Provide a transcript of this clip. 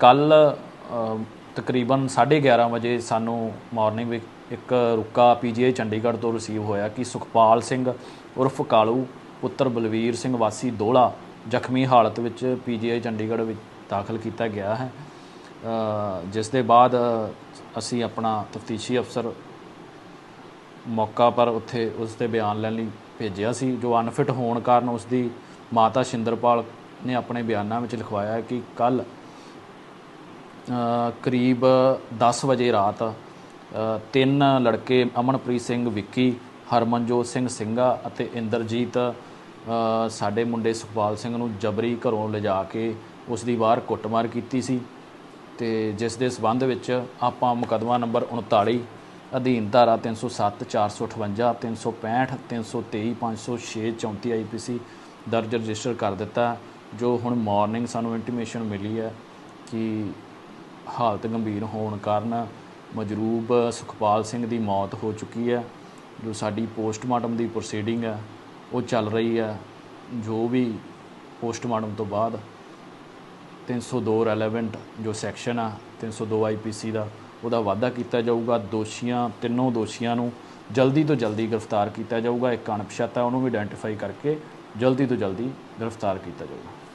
ਕੱਲ ਤਕਰੀਬਨ 11:30 ਵਜੇ ਸਾਨੂੰ ਮਾਰਨਿੰਗ ਵਿੱਚ ਇੱਕ ਰੁਕਾ ਪੀਜੀਆਈ ਚੰਡੀਗੜ੍ਹ ਤੋਂ ਰਿਸੀਵ ਹੋਇਆ ਕਿ ਸੁਖਪਾਲ ਸਿੰਘ ਉਰਫ ਕਾਲੂ, ਪੁੱਤਰ ਬਲਵੀਰ ਸਿੰਘ ਵਾਸੀ ਦੋਲਾ ਜ਼ਖਮੀ ਹਾਲਤ ਵਿੱਚ ਪੀਜੀਆਈ ਚੰਡੀਗੜ੍ਹ ਵਿੱਚ ਦਾਖਲ ਕੀਤਾ ਗਿਆ ਹੈ। ਜਿਸ ਦੇ ਬਾਅਦ ਅਸੀਂ ਆਪਣਾ ਤਫਤੀਸ਼ੀ ਅਫਸਰ ਮੌਕਾ ਪਰ ਉੱਥੇ ਉਸ 'ਤੇ ਬਿਆਨ ਲੈਣ ਲਈ ਭੇਜਿਆ ਸੀ, ਜੋ ਅਨਫਿਟ ਹੋਣ ਕਾਰਨ ਉਸ ਦੀ ਮਾਤਾ ਸ਼ਿੰਦਰਪਾਲ ਨੇ ਆਪਣੇ ਬਿਆਨਾਂ ਵਿੱਚ ਲਿਖਵਾਇਆ ਕਿ ਕੱਲ ਕਰੀਬ 10 ਵਜੇ ਰਾਤ ਤਿੰਨ ਲੜਕੇ ਅਮਨਪ੍ਰੀਤ ਸਿੰਘ, ਵਿੱਕੀ, ਹਰਮਨਜੋਤ ਸਿੰਘ ਸਿੰਘਾ ਅਤੇ ਇੰਦਰਜੀਤ ਸਾਡੇ ਮੁੰਡੇ ਸੁਖਪਾਲ ਸਿੰਘ ਨੂੰ ਜਬਰੀ ਘਰੋਂ ਲਿਜਾ ਕੇ ਉਸ ਦੀ ਬਾਹਰ ਕੁੱਟਮਾਰ ਕੀਤੀ ਸੀ ਤੇ ਜਿਸ ਦੇ ਸਬੰਧ ਵਿੱਚ ਆਪਾਂ ਮੁਕੱਦਮਾ ਨੰਬਰ 39 ਅਧੀਨ ਧਾਰਾ 307 458 365 323 506 34 ਆਈਪੀਸੀ ਦਰਜ ਰਜਿਸਟਰ ਕਰ ਦਿੱਤਾ, ਜੋ ਹੁਣ ਮਾਰਨਿੰਗ ਸਾਨੂੰ ਇੰਟੀਮੇਸ਼ਨ ਮਿਲੀ ਹੈ ਕਿ ਹਾਲਤ ਗੰਭੀਰ ਹੋਣ ਕਾਰਨ ਮਜਰੂਬ ਸੁਖਪਾਲ ਸਿੰਘ ਦੀ ਮੌਤ ਹੋ ਚੁੱਕੀ ਹੈ। ਜੋ ਸਾਡੀ ਪੋਸਟਮਾਰਟਮ ਦੀ ਪ੍ਰੋਸੀਡਿੰਗ ਹੈ, ਉਹ ਚੱਲ ਰਹੀ ਹੈ। ਜੋ ਵੀ ਪੋਸਟਮਾਰਟਮ ਤੋਂ ਬਾਅਦ 302 ਰੈਲੇਵੈਂਟ ਜੋ ਸੈਕਸ਼ਨ ਆ 302 ਆਈਪੀਸੀ ਦਾ ਉਹਦਾ ਵਾਅਦਾ ਕੀਤਾ ਜਾਊਗਾ। ਦੋਸ਼ੀਆਂ, ਤਿੰਨੋਂ ਦੋਸ਼ੀਆਂ ਨੂੰ ਜਲਦੀ ਤੋਂ ਜਲਦੀ ਗ੍ਰਿਫਤਾਰ ਕੀਤਾ ਜਾਊਗਾ। ਇੱਕ ਅਣਪਛਾਤਾ ਉਹਨੂੰ ਵੀ ਆਇਡੈਂਟੀਫਾਈ ਕਰਕੇ ਜਲਦੀ ਤੋਂ ਜਲਦੀ ਗ੍ਰਿਫਤਾਰ ਕੀਤਾ ਜਾਊਗਾ।